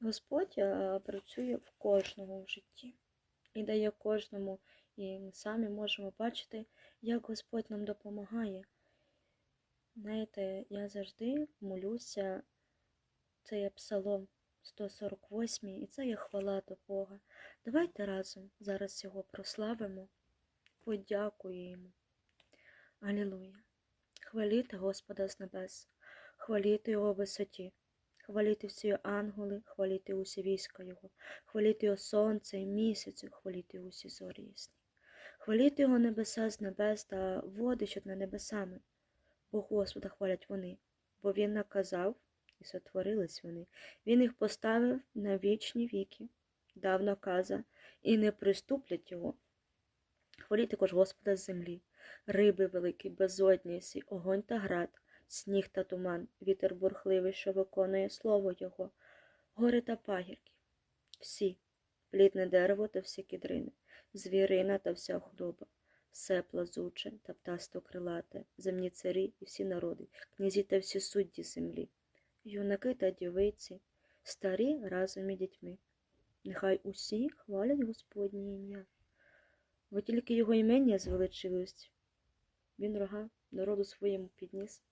Господь працює в кожному в житті і дає кожному, і ми самі можемо бачити, як Господь нам допомагає. Знаєте, я завжди молюся, це є Псалом 148, і це є хвала до Бога. Давайте разом зараз його прославимо, подякуємо. Алілуя! Хваліти Господа з небес, хваліти Його висоті, хваліти всі ангели, хваліти усі війська Його, хваліти Його сонце і місяцю, хваліти усі зорі ясні. Хваліти Його небеса з небес та води, що над небесами, бо Господа хвалять вони, бо Він наказав, і сотворились вони. Він їх поставив на вічні віки, дав наказа, і не приступлять його. Хваліть також Господа з землі, риби великі, безодні, огонь та град, сніг та туман, вітер бурхливий, що виконує слово Його, гори та пагірки, всі, плідне дерево та всі кідрини, звірина та вся худоба, все плазуче та птасто крилате, земні царі і всі народи, князі та всі судді землі, юнаки та дівиці, старі разом із дітьми. Нехай усі хвалять Господнє ім'я. Ви тільки його імення звеличилось. Він рога народу своєму підніс.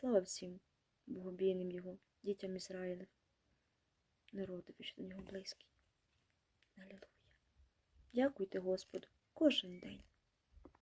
Слава всім, богобійним його, дітям Ізраїля, народові, що до нього близький. Алілуя. Дякуйте Господу кожен день.